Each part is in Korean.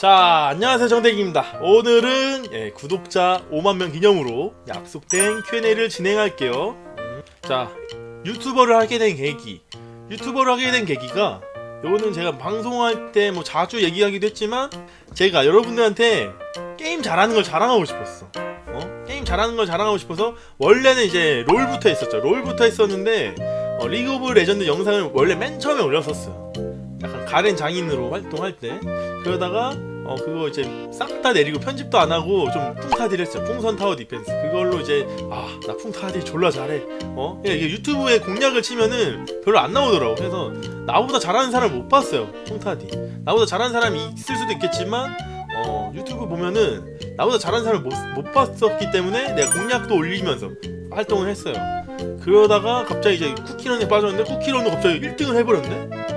자, 안녕하세요. 정대기입니다. 오늘은 예, 구독자 5만 명 기념으로 약속된 Q&A를 진행할게요. 음, 자, 유튜버를 하게 된 계기. 유튜버를 하게 된 계기가 요거는 제가 방송할 때 뭐 자주 얘기하기도 했지만 제가 여러분들한테 게임 잘하는 걸 자랑하고 싶었어. 어? 게임 잘하는 걸 자랑하고 싶어서 원래는 이제 롤부터 했었죠. 롤부터 했었는데 어, 리그 오브 레전드 영상을 원래 맨 처음에 올렸었어요. 가렌 장인으로 활동할 때 그러다가 어 그거 이제 싹 다 내리고 편집도 안 하고 좀 풍타딜 했어요. 풍선 타워 디펜스. 그걸로 이제 아 나 풍타딜 졸라 잘해. 어? 이게 유튜브에 공략을 치면은 별로 안 나오더라고. 그래서 나보다 잘하는 사람 못 봤어요 풍타딜 나보다 잘하는 사람이 있을 수도 있겠지만 어 유튜브 보면은 나보다 잘하는 사람을 못, 못 봤었기 때문에 내가 공략도 올리면서 활동을 했어요. 그러다가 갑자기 이제 쿠키런에 빠졌는데 쿠키런도 갑자기 1등을 해버렸네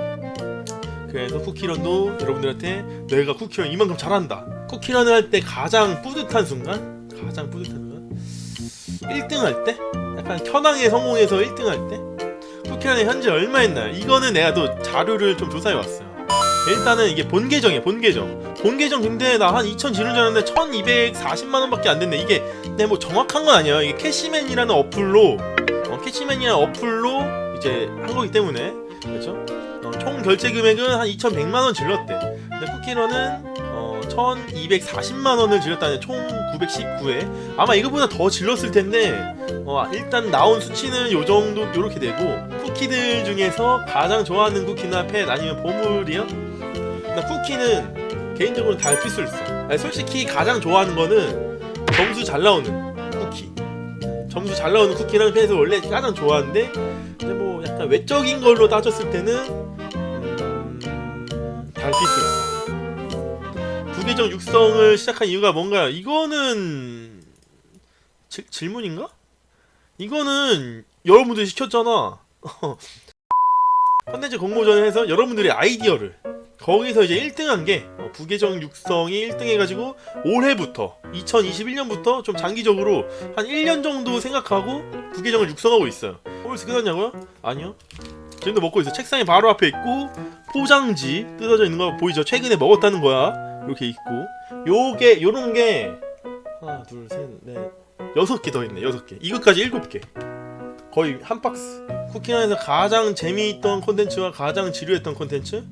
그래서 쿠키런도 여러분들한테 내가 쿠키런 이만큼 잘한다. 쿠키런을 할 때 가장 뿌듯한 순간, 가장 뿌듯한 순간, 1등 할 때, 약간 현황에 성공해서 1등 할 때, 쿠키런이 현재 얼마 했나요? 이거는 내가 또 자료를 좀 조사해 왔어요. 일단은 이게 본 계정이야, 본 계정. 본 계정 근데 나 한2,000 지른 줄 알았는데 1,240만 원 밖에 안 됐네. 이게 근데 뭐 정확한 건 아니야. 이게 캐시맨이라는 어플로, 어, 캐시맨이라는 어플로 이제 한 거기 때문에 그렇죠? 어, 총 결제 금액은 한 2,100만 원 질렀대. 근데 쿠키런은 어, 1,240만 원을 질렀다는 총 919회. 아마 이거보다 더 질렀을 텐데 어, 일단 나온 수치는 요 정도 요렇게 되고 쿠키들 중에서 가장 좋아하는 쿠키나 펫 아니면 보물이요? 나 쿠키는 개인적으로 다 필수를 써. 아니, 솔직히 가장 좋아하는 거는 점수 잘 나오는 쿠키. 점수 잘 나오는 쿠키랑 펫을 원래 가장 좋아하는데 근데 뭐 약간 외적인 걸로 따졌을 때는 음, 달피스 부계정 육성을 시작한 이유가 뭔가요? 이거는 지- 질문인가? 이거는 여러분들이 시켰잖아. 컨텐츠 공모전을 해서 여러분들의 아이디어를 거기서 이제 1등한 게 어, 부계정 육성이 1등 해가지고 올해부터 2021년부터 좀 장기적으로 한 1년 정도 생각하고 부계정을 육성하고 있어요. 홀스 끝났냐고요? 아니요. 지금도 먹고 있어. 책상이 바로 앞에 있고 포장지 뜯어져 있는 거 보이죠? 최근에 먹었다는 거야. 이렇게 있고 요게 요런 게 하나 둘 셋 넷 여섯 개 더 있네. 여섯 개. 이것까지 일곱 개. 거의 한 박스. 쿠키런에서 가장 재미있던 콘텐츠와 가장 지루했던 콘텐츠?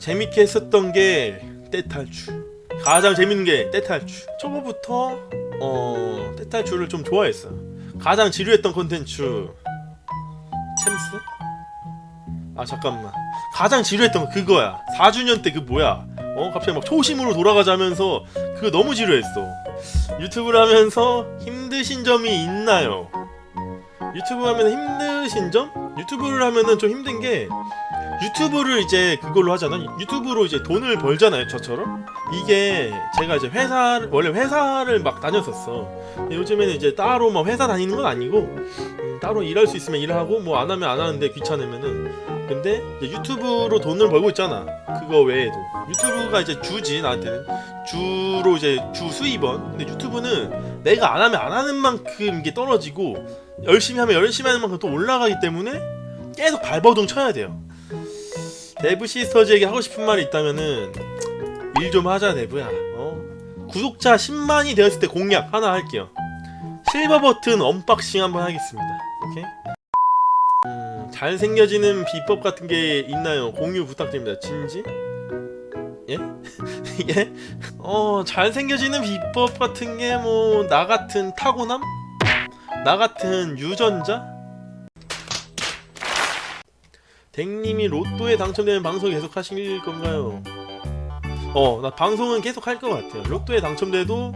재밌게 했었던 게 떼탈출. 가장 재밌는 게 떼탈출. 초보부터 어 떼탈출을 좀 좋아했어요. 가장 지루했던 콘텐츠 챔스? 아 잠깐만 가장 지루했던 거 그거야 4주년 때 그 뭐야 어 갑자기 막 초심으로 돌아가자면서 그거 너무 지루했어 유튜브를 하면서 힘드신 점이 있나요? 유튜브 하면 힘드신 점? 유튜브를 하면은 좀 힘든 게 유튜브를 이제 그걸로 하잖아. 유튜브로 이제 돈을 벌잖아요 저처럼. 이게 제가 이제 회사 원래 회사를 막 다녔었어. 요즘에는 이제 따로 막 회사 다니는 건 아니고 음, 따로 일할 수 있으면 일하고 뭐 안 하면 안 하는데 귀찮으면은. 근데 유튜브로 돈을 벌고 있잖아 그거 외에도. 유튜브가 이제 주지 나한테는. 주로 이제 주 수입원. 근데 유튜브는 내가 안 하면 안 하는 만큼 이게 떨어지고 열심히 하면 열심히 하는 만큼 또 올라가기 때문에 계속 발버둥 쳐야 돼요 데브 시스터즈에게 하고 싶은 말이 있다면은 일 좀 하자 데브야 어? 구독자 10만이 되었을 때 공약 하나 할게요 실버 버튼 언박싱 한번 하겠습니다 오케이? 음, 잘 생겨지는 비법 같은 게 있나요? 공유 부탁드립니다 진지? 예? 예? 어 잘 생겨지는 비법 같은 게 뭐 나 같은 타고남? 나 같은 유전자? 댕님이 로또에 당첨되면 방송 계속 하실 건가요? 어, 나 방송은 계속 할 것 같아요. 로또에 당첨돼도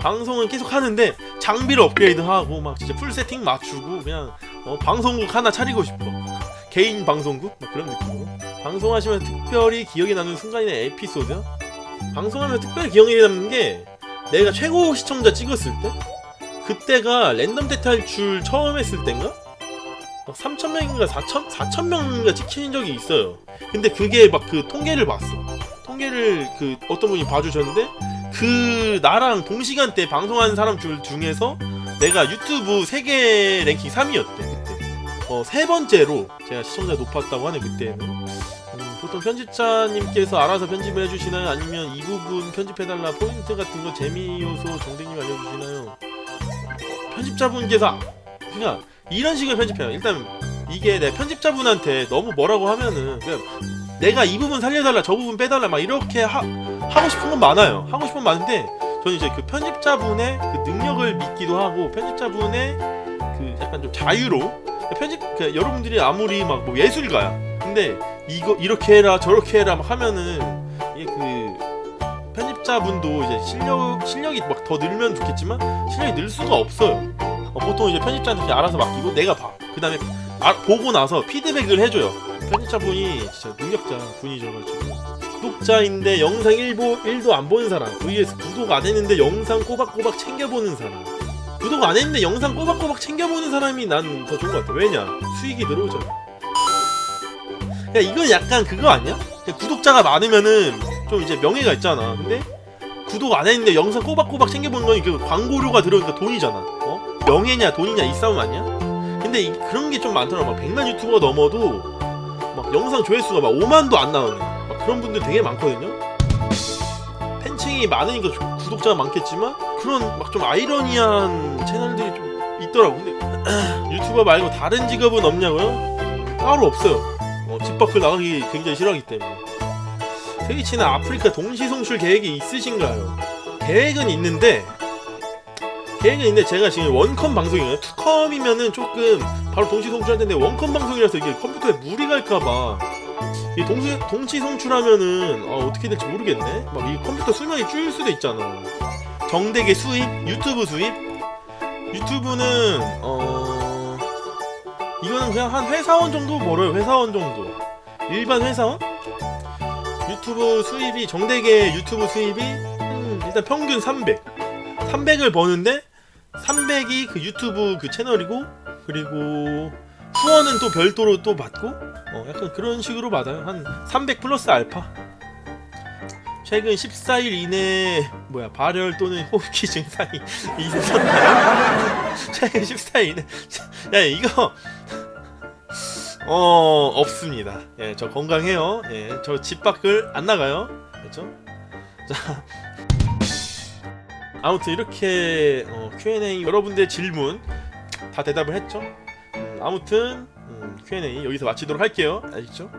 방송은 계속 하는데 장비를 업그레이드하고 막 진짜 풀 세팅 맞추고 그냥 어, 방송국 하나 차리고 싶어. 개인 방송국 막 그런 느낌으로. 방송하시면 특별히 기억에 남는 순간이나 에피소드? 방송하면 특별히 기억에 남는 게 내가 최고 시청자 찍었을 때 그때가 랜덤 대탈출 처음 했을 땐가? 3,000명인가 4,000, 4,000명인가 찍힌 적이 있어요. 근데 그게 막 그 통계를 봤어. 통계를 그 어떤 분이 봐주셨는데 그 나랑 동시간대 방송하는 사람 줄 중에서 내가 유튜브 세계 랭킹 3위였대 그때. 어 세 번째로 제가 시청자 높았다고 하네 그때는. 음, 보통 편집자님께서 알아서 편집을 해주시나요? 아니면 이 부분 편집해달라 포인트 같은 거 재미 요소 정대님 알려주시나요? 편집자분께서 그냥 이런 식으로 편집해요. 일단 이게 내 편집자분한테 너무 뭐라고 하면은 그냥 내가 이 부분 살려달라 저 부분 빼달라 막 이렇게 하, 하고 싶은 건 많아요. 하고 싶은 건 많은데 저는 이제 그 편집자분의 그 능력을 믿기도 하고 편집자분의 그 약간 좀 자유로 편집 그 여러분들이 아무리 막 뭐 예술가야 근데 이거 이렇게 해라 저렇게 해라 막 하면은 편집자분도 이제 실력 실력이 막 더 늘면 좋겠지만 실력이 늘 수가 없어요. 어, 보통 이제 편집자한테 알아서 맡기고 내가 봐. 그다음에 아, 보고 나서 피드백을 해줘요. 편집자분이 진짜 능력자 분이셔가지고 구독자인데 영상 1보 1도 안 보는 사람 vs 구독 안 했는데 영상 꼬박꼬박 챙겨보는 사람 구독 안 했는데 영상 꼬박꼬박 챙겨보는 사람이 난 더 좋은 것 같아 왜냐 수익이 들어오잖아 야 이건 약간 그거 아니야? 구독자가 많으면은 좀 이제 명예가 있잖아 근데 구독 안 했는데 영상 꼬박꼬박 챙겨보는 건 이게 광고료가 들어오니까 돈이잖아 어? 명예냐 돈이냐 이 싸움 아니야? 근데 이- 그런 게 좀 많더라 막 100만 유튜버가 넘어도 막 영상 조회수가 막 5만도 안 나오는 막 그런 분들 되게 많거든요. 팬층이 많으니까 조- 구독자가 많겠지만 그런 막 좀 아이러니한 채널들이 좀 있더라고. 근데 유튜버 말고 다른 직업은 없냐고요? 따로 없어요. 어, 집 밖을 나가기 굉장히 싫어하기 때문에. 스위치는 아프리카 동시 송출 계획이 있으신가요? 계획은 있는데 계획은 있는데 제가 지금 원컴 방송이에요. 투컴이면은 조금 바로 동시 송출할 텐데 원컴 방송이라서 이게 컴퓨터에 무리 갈까봐 이 동시 동시 송출하면은 아, 어떻게 될지 모르겠네. 막 이 컴퓨터 수명이 줄 수도 있잖아. 정대계 수입, 유튜브 수입. 유튜브는 어 이거는 그냥 한 회사원 정도 벌어요. 회사원 정도. 일반 회사원? 유튜브 수입이 정대계 유튜브 수입이 음, 일단 평균 300. 300을 버는데 300이 그 유튜브 그 채널이고 그리고 후원은 또 별도로 또 받고 어 약간 그런 식으로 받아요 한 300 플러스 알파 최근 14일 이내 뭐야 발열 또는 호흡기 증상이 있었나요? 최근 14일 이내 야 이거 어 없습니다 예 저 건강해요 예 저 집 밖을 안 나가요 그렇죠 자 아무튼 이렇게 어, Q&A 여러분들의 질문 다 대답을 했죠. 음, 아무튼 음, Q&A 여기서 마치도록 할게요. 아시죠?